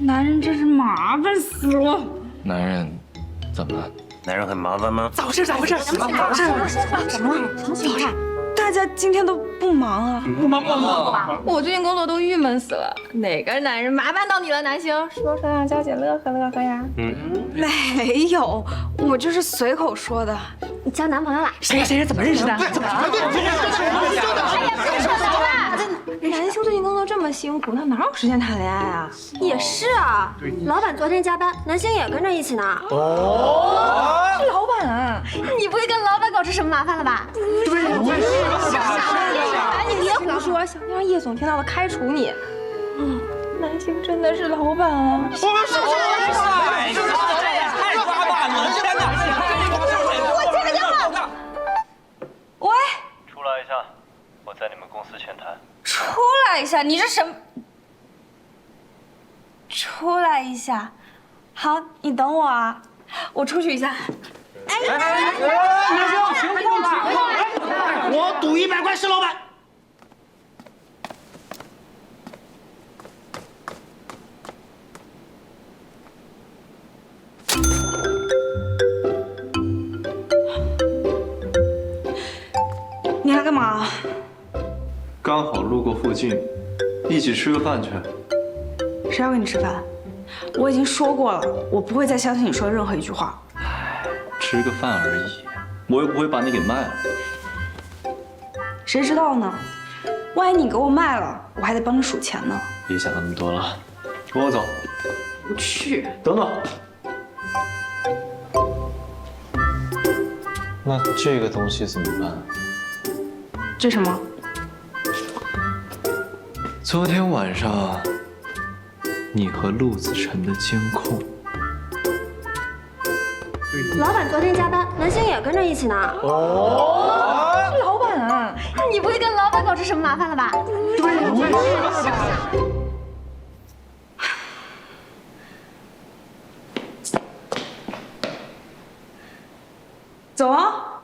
男人真是麻烦死了。男人怎么了？男人很麻烦吗？咋回事？咋回事？怎么了？怎么了？什么了？大家今天都不忙啊？不忙不忙不忙。我最近工作都郁闷死了。哪个男人麻烦到你了，南星？说说让娇姐乐呵乐呵呀。嗯，没有，我就是随口说的。你交男朋友了？谁呀谁呀？怎么认识的？怎么了？南星最近工作这么辛苦，他哪有时间谈恋爱啊？也是啊，老板昨天加班，南星也跟着一起呢。哦是老板啊。你不会跟老板搞出什么麻烦了吧？对，哎，你别胡说，想让叶总听到了开除你。嗯，南星真的是老板啊。我们是是是，太抓马了！天哪！我接个电话。喂，出来一下，我在你们公司前台。出来一下，你这什么？出来一下，好，你等我啊，我出去一下。哎，那行，情况情况，我赌一百块石老板。你来干嘛？刚好路过附近，一起吃个饭去。谁要跟你吃饭？我已经说过了，我不会再相信你说的任何一句话。吃个饭而已，我又不会把你给卖了。谁知道呢？万一你给我卖了，我还得帮你数钱呢。别想那么多了，跟我走。不去。等等。那这个东西怎么办？这什么？昨天晚上你和陆子辰的监控。老板昨天加班，南星也跟着一起呢。哦，是老板啊。你不会跟老板搞出什么麻烦了吧？对，走啊！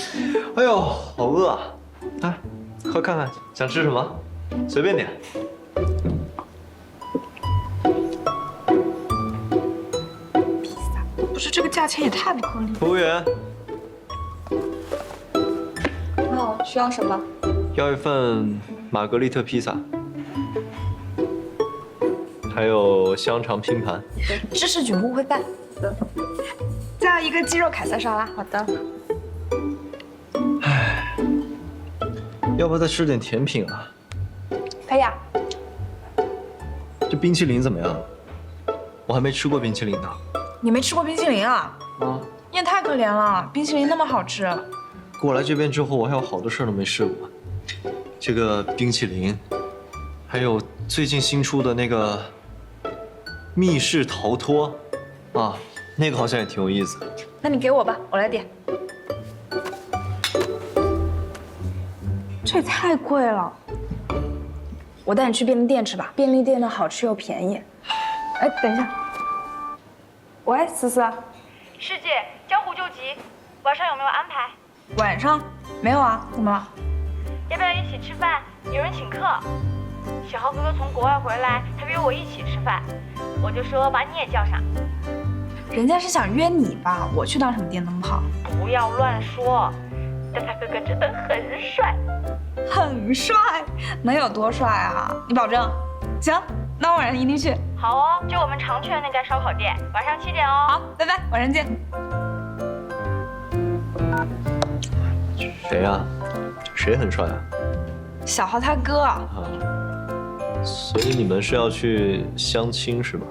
哎呦，好饿啊！来，快看看想吃什么，随便点。不是这个价钱也太不合理。服务员，哦，需要什么？要一份玛格丽特披萨，还有香肠拼盘。芝士菌菇烩饭。再要一个鸡肉凯撒沙拉。好的。要不要再吃点甜品啊？可以啊。这冰淇淋怎么样？我还没吃过冰淇淋呢。你没吃过冰淇淋啊？啊，你也太可怜了，冰淇淋那么好吃。过来这边之后，我还有好多事儿都没试过。这个冰淇淋，还有最近新出的那个密室逃脱，啊，那个好像也挺有意思。那你给我吧，我来点。这也太贵了。我带你去便利店吃吧，便利店的好吃又便宜。哎，等一下。喂，思思。师姐，江湖救急，晚上有没有安排？晚上没有啊？怎么了？要不要一起吃饭？有人请客。小豪哥哥从国外回来，他约我一起吃饭，我就说把你也叫上。人家是想约你吧？我去当什么电灯泡？不要乱说，但他哥哥真的很帅。很帅？能有多帅啊？你保证？行，那晚上一定去。好哦，就我们常去的那家烧烤店，晚上七点哦。好，拜拜，晚上见。谁呀、谁很帅啊？小豪他哥，啊，所以你们是要去相亲是吧？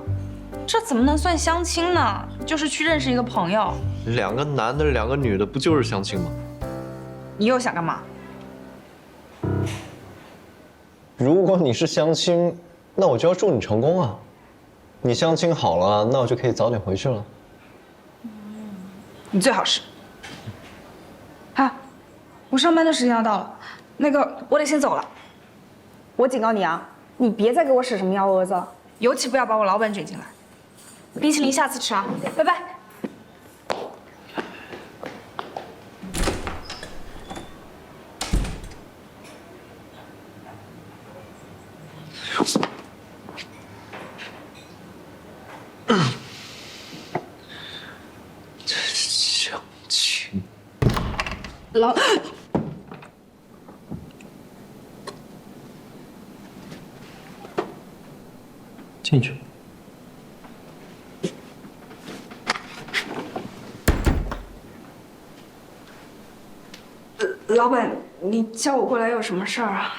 这怎么能算相亲呢？就是去认识一个朋友。两个男的，两个女的，不就是相亲吗？你又想干嘛？如果你是相亲，那我就要祝你成功啊！你相亲好了，那我就可以早点回去了。你最好是。啊，我上班的时间要到了，那个我得先走了。我警告你啊，你别再给我使什么幺蛾子了，尤其不要把我老板卷进来。冰淇淋下次吃啊，拜拜。老进去。老板，你叫我过来有什么事儿啊？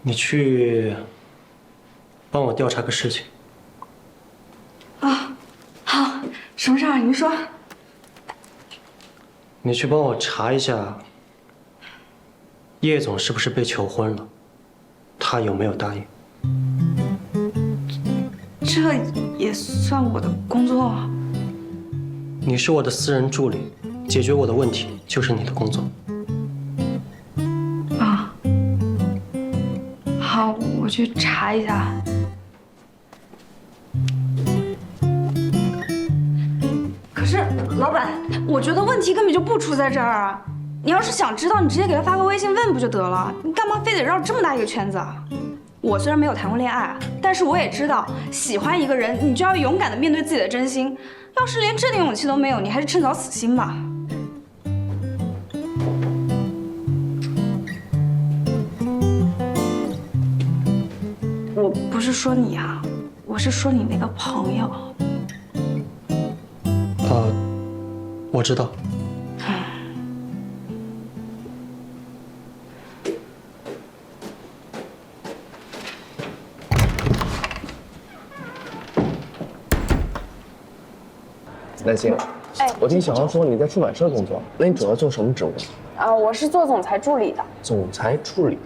你去帮我调查个事情。啊好，什么事儿？您说。你去帮我查一下，叶总是不是被求婚了？他有没有答应？这也算我的工作啊？你是我的私人助理，解决我的问题就是你的工作。啊。好，我去查一下。老板，我觉得问题根本就不出在这儿啊！你要是想知道，你直接给他发个微信问不就得了？你干嘛非得绕这么大一个圈子啊？我虽然没有谈过恋爱，但是我也知道，喜欢一个人，你就要勇敢的面对自己的真心。要是连这点勇气都没有，你还是趁早死心吧。我不是说你啊，我是说你那个朋友。我知道。南星，我听小王说你在出版社工作，那你主要做什么职务？啊，我是做总裁助理的，总裁助理。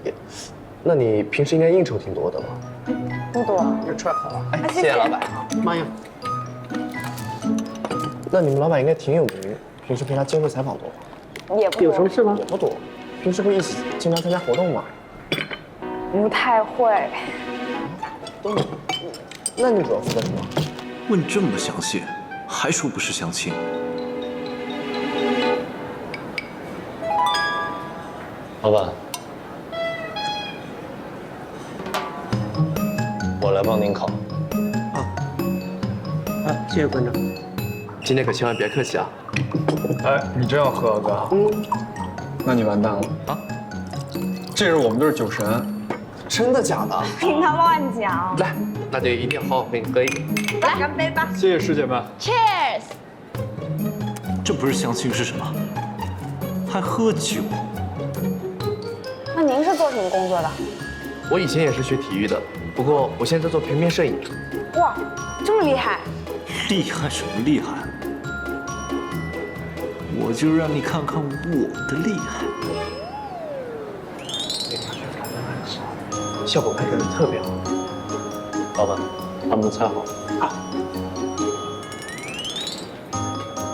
那你平时应该应酬挺多的吧？不多。串好了，哎，谢谢老板。妈呀！那你们老板应该挺有名，平时陪他接受采访多吗？也不有什么事吗？也不多。平时会一起经常参加活动吗？不太会。都没有。那你主要负责什么？问这么详细，还说不是相亲？老板，我来帮您考。啊，谢谢馆长。今天可千万别客气啊！哎，你真要喝啊，哥？嗯，那你完蛋了啊！这是我们队酒神，真的假的？听他乱讲。来，那就一定好好陪你喝一杯。来，干杯吧谢谢师姐们。！Cheers！这不是相亲是什么？还喝酒？那您是做什么工作的？我以前也是学体育的，不过我现在做平面摄影。哇，这么厉害！厉害什么厉害？我就让你看看我的厉害。效果拍出来特别好。老板，他们的菜好啊。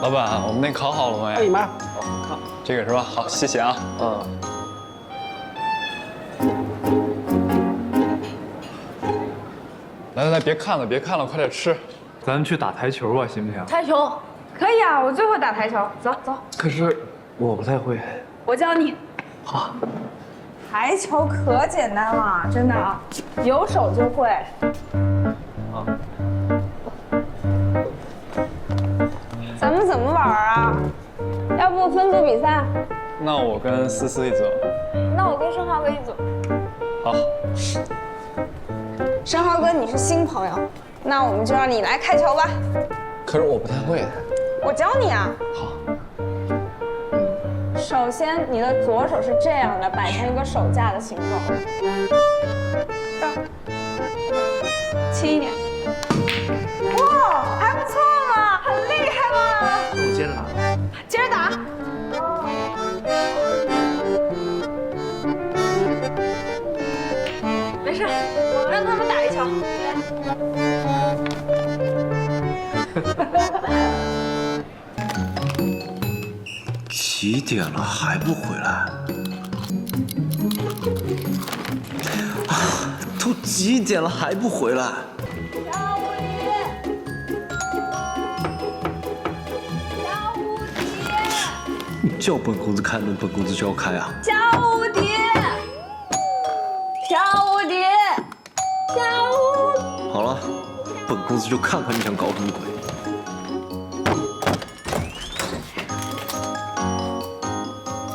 老板，我们那烤好了没？哎妈！这个是吧？好，谢谢啊。嗯。来来来，别看了，别看了，快点吃。咱去打台球吧，行不行？台球可以啊，我最会打台球。走走，可是我不太会。我教你。好。台球可简单了，真的啊，有手就会。咱们怎么玩啊？要不分组比赛？那我跟思思一组。那我跟申浩哥一组。好。申浩哥，你是新朋友，那我们就让你来开球吧。可是我不太会。我教你啊。好。首先，你的左手是这样的，摆成一个手架的形状。轻一点。哇，还不错嘛，很厉害嘛。我接着打。几点了还不回来？啊，都几点了还不回来？叫本公子开门，本公子就要开啊！小蝴蝶，小蝴蝶，小蝴。好了，本公子就看看你想搞什么鬼。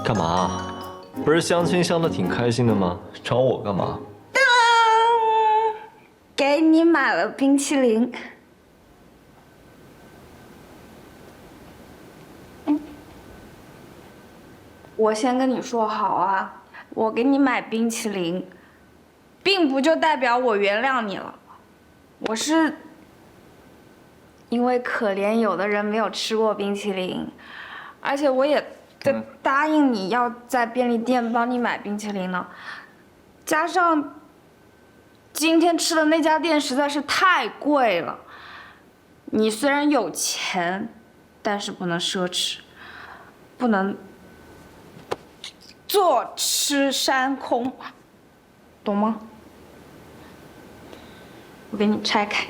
干嘛？不是相亲相的挺开心的吗？找我干嘛？给你买了冰淇淋。我先跟你说好啊，我给你买冰淇淋，并不就代表我原谅你了，我是因为可怜有的人没有吃过冰淇淋，而且我也答答应你要在便利店帮你买冰淇淋呢，加上今天吃的那家店实在是太贵了。你虽然有钱，但是不能奢侈，不能坐吃山空，懂吗？我给你拆开。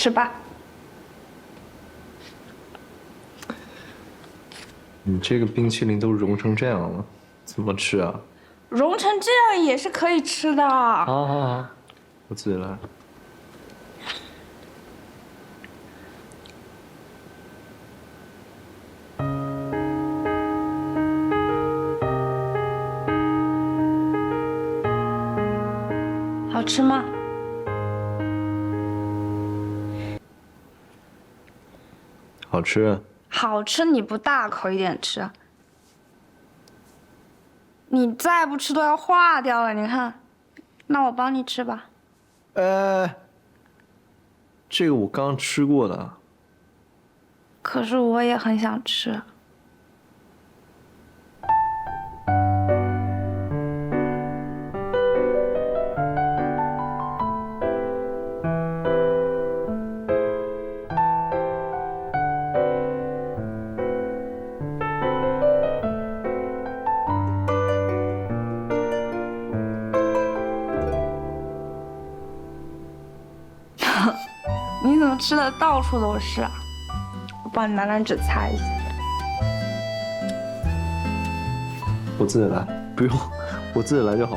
吃吧，你这个冰淇淋都融成这样了，怎么吃啊？融成这样也是可以吃的。好好好，我自己来。好吃。好吃，你不大口一点吃啊？你再不吃都要化掉了，你看。那我帮你吃吧。哎，这个我刚吃过的。可是我也很想吃。吃的到处都是啊？我帮你拿张纸擦一下。我自己来，不用，我自己来就好。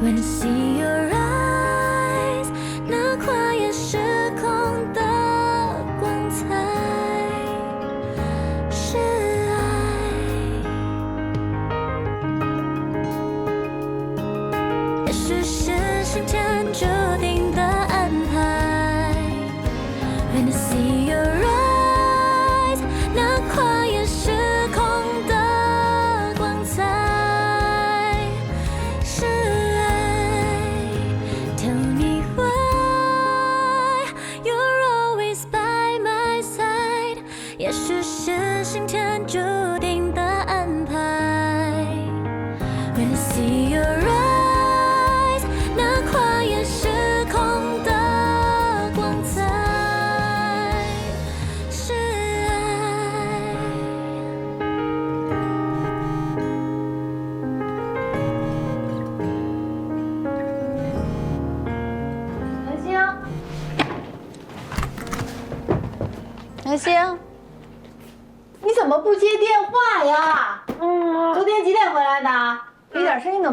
When I see your eyes，也许是心添旧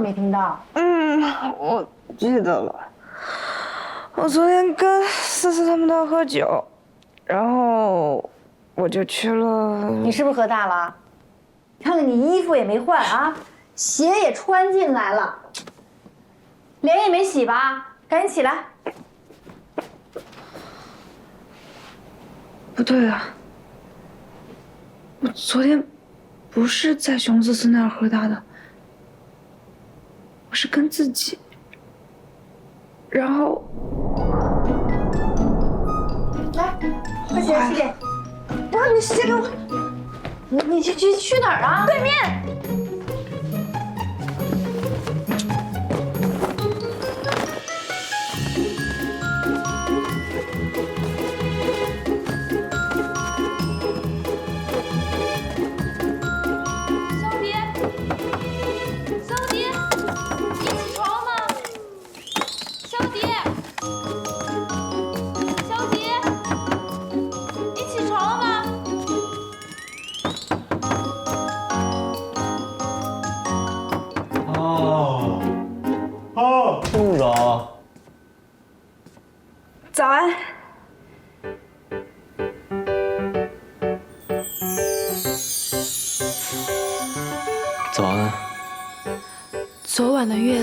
没听到。嗯，我记得了。我昨天跟思思他们都喝酒，然后我就去了。你是不是喝大了？看看你衣服也没换啊，鞋也穿进来了，脸也没洗吧？赶紧起来。不对啊，我昨天不是在熊思思那儿喝大的，我是跟自己，然后来，快起来洗脸。然后你鞋给我，你你去去去哪儿啊？对面。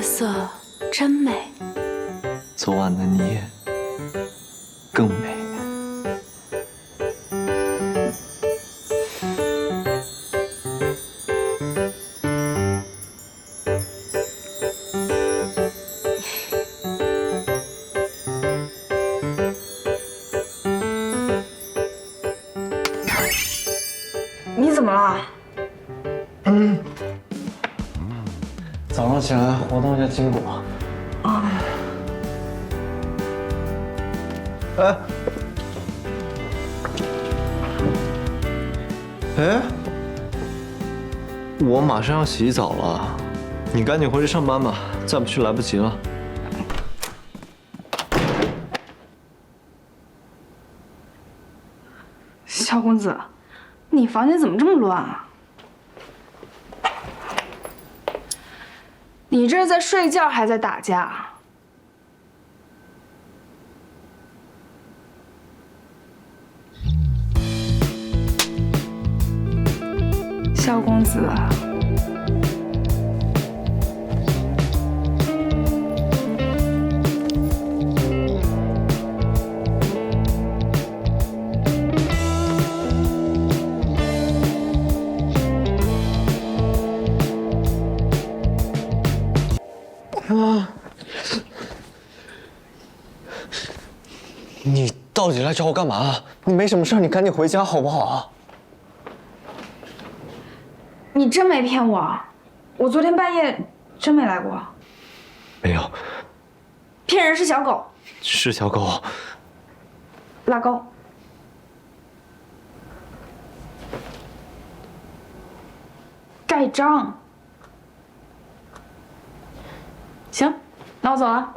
月色真美。昨晚的你更美。你怎么了？早上起来活动一下筋骨。啊，哎，哎，我马上要洗澡了，你赶紧回去上班吧，再不去来不及了。小公子，你房间怎么这么乱啊？你这是在睡觉还在打架？萧公子，你到底来找我干嘛？你没什么事儿，你赶紧回家好不好啊？你真没骗我？我昨天半夜真没来过。没有，骗人是小狗，是小狗。拉钩。盖章。行，那我走了。